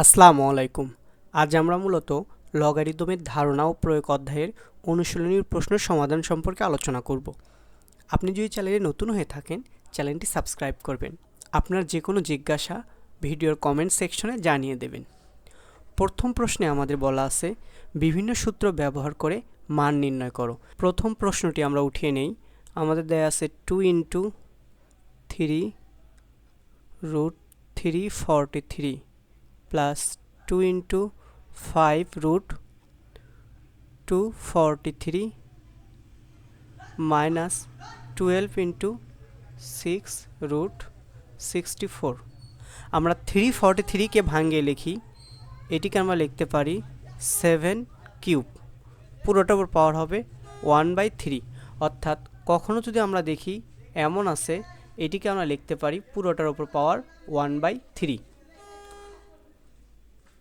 আসসালামু আলাইকুম। আজ আমরা মূলত লগারিদমের ধারণা ও প্রয়োগ অধ্যায়ের অনুশীলনীর প্রশ্নের সমাধান সম্পর্কে আলোচনা করব। আপনি যদি চ্যানেলে নতুন হয়ে থাকেন, চ্যানেলটি সাবস্ক্রাইব করবেন। আপনার যে কোনো জিজ্ঞাসা ভিডিওর কমেন্ট সেকশনে জানিয়ে দেবেন। প্রথম প্রশ্নে আমাদের বলা আছে, বিভিন্ন সূত্র ব্যবহার করে মান নির্ণয় করো। প্রথম প্রশ্নটি আমরা উঠিয়ে নেই। আমাদের দেয়া আছে two into three root three forty three plus two into five root two forty three minus twelve into six root sixty four আমরা থ্রি ফর্টি থ্রিকে ভাঙিয়ে লিখি, এটিকে আমরা লিখতে পারি সেভেন কিউব পুরোটার উপর পাওয়ার হবে ওয়ান বাই থ্রি অর্থাৎ কখনো যদি আমরা দেখি এমন আছে, এটিকে আমরা লিখতে পারি পুরোটার উপর পাওয়ার ওয়ান বাই থ্রি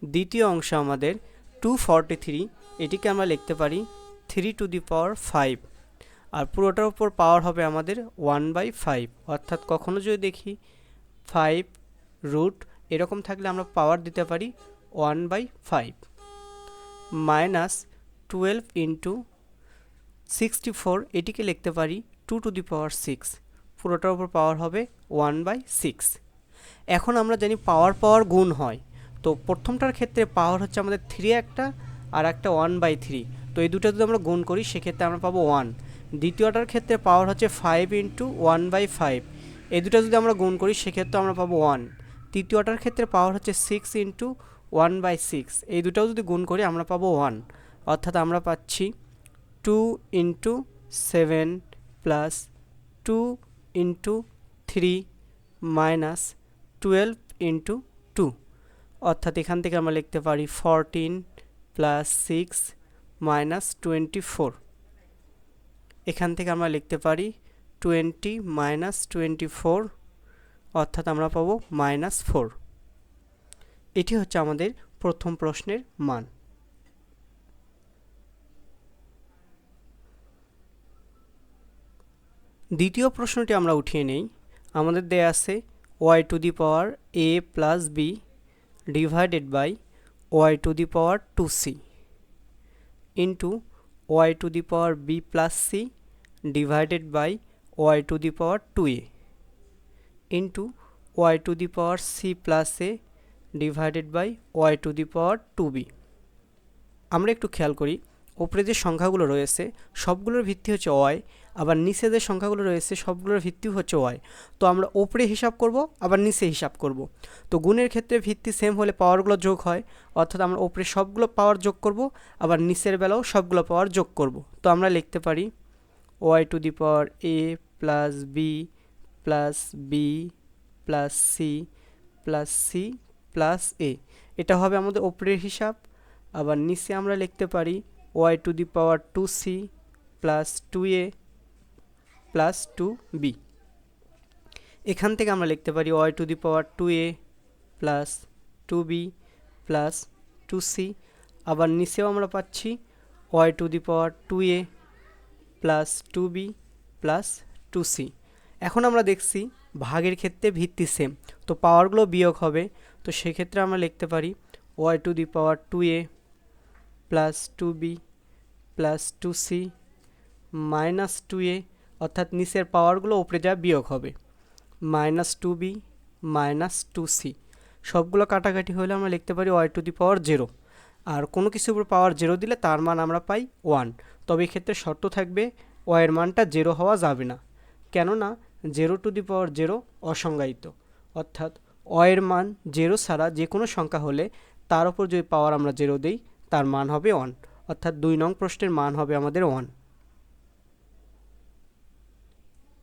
দ্বিতীয় অংশ আমাদের টু ফর্টি থ্রি এটিকে আমরা লিখতে পারি three to the power five আর পুরোটার উপর পাওয়ার হবে আমাদের ওয়ান বাই ফাইভ অর্থাৎ কখনো যদি দেখি ফাইভ রুট এরকম থাকলে আমরা পাওয়ার দিতে পারি one by five minus twelve into sixty four এটিকে লিখতে পারি two to the power six পুরোটার উপর পাওয়ার হবে ওয়ান বাই সিক্স এখন আমরা জানি পাওয়ার পাওয়ার গুণ হয়। তো প্রথমটার ক্ষেত্রে পাওয়ার হচ্ছে আমাদের থ্রি একটা আর একটা ওয়ান বাই থ্রি তো এই দুটো যদি আমরা গুণ করি, সেক্ষেত্রে আমরা পাবো ওয়ান দ্বিতীয়টার ক্ষেত্রে পাওয়ার হচ্ছে five into one by five এই দুটো যদি আমরা গুণ করি সেক্ষেত্রে আমরা পাবো ওয়ান তৃতীয়টার ক্ষেত্রে পাওয়ার হচ্ছে six into one by six এই দুটাও যদি গুণ করি, আমরা পাবো ওয়ান অর্থাৎ আমরা পাচ্ছি two into seven plus two into three minus twelve into two অর্থাৎ এখান থেকে আমরা লিখতে পারি fourteen plus six minus twenty four এখান থেকে আমরা লিখতে পারি টোয়েন্টি মাইনাস টোয়েন্টি ফোর অর্থাৎ আমরা পাবো মাইনাস ফোর এটি হচ্ছে আমাদের প্রথম প্রশ্নের মান। দ্বিতীয় প্রশ্নটি আমরা উঠিয়ে নেই। আমাদের দেয়া আছে Y to the power A plus B divided by Y to the power two C into Y to the power B plus C divided by Y to the power two A into Y to the power C plus A divided by Y to the power two B আমরা একটু খেয়াল করি। ওপরে যে সংখ্যাগুলো রয়েছে, সবগুলোর ভিত্তি হচ্ছে ওয়াই আবার নিচে যে সংখ্যাগুলো রয়েছে, সবগুলোর ভিত্তি হচ্ছে ওয়াই তো আমরা ওপরে হিসাব করব, আবার নিচে হিসাব করব। তো গুণের ক্ষেত্রে ভিত্তি সেম হলে পাওয়ারগুলো যোগ হয়, অর্থাৎ আমরা ওপরে সবগুলো পাওয়ার যোগ করব, আবার নিচের বেলাও সবগুলো পাওয়ার যোগ করব। তো আমরা লিখতে পারি Y to the power A plus B plus B plus C plus C plus A এটা হবে আমাদের ওপরের হিসাব। আবার নিচে আমরা লিখতে পারি Y to the power two C plus two A plus two B এখান থেকে আমরা লিখতে পারি Y to the power two A plus two B plus two C আবার নিচেও আমরা পাচ্ছি Y to the power two A plus two B plus two C এখন আমরা দেখছি ভাগের ক্ষেত্রে ভিত্তি সেম তো পাওয়ারগুলো বিয়োগ হবে। তো সেক্ষেত্রে আমরা লিখতে পারি Y to the power two A plus two B plus two C minus two A, অর্থাৎ নিচের পাওয়ারগুলো উপরে যা বিয়োগ হবে। Minus two B minus two C. সবগুলো কাটাকাটি হলে আমরা লিখতে পারি Y to the power zero. আর কোনো কিছুর উপর পাওয়ার জিরো দিলে তার মান আমরা পাই ওয়ান। তবে এক্ষেত্রে শর্ত থাকবে ওয়ের মানটা জিরো হওয়া যাবে না। কেননা zero to the power zero অসংজ্ঞায়িত। অর্থাৎ ওয়ের মান জিরো ছাড়া যে কোনো সংখ্যা হলে তার উপর যদি পাওয়ার আমরা জিরো দিই, তার মান হবে ওয়ান। অর্থাৎ দুই নং প্রশ্নের মান হবে আমাদের ওয়ান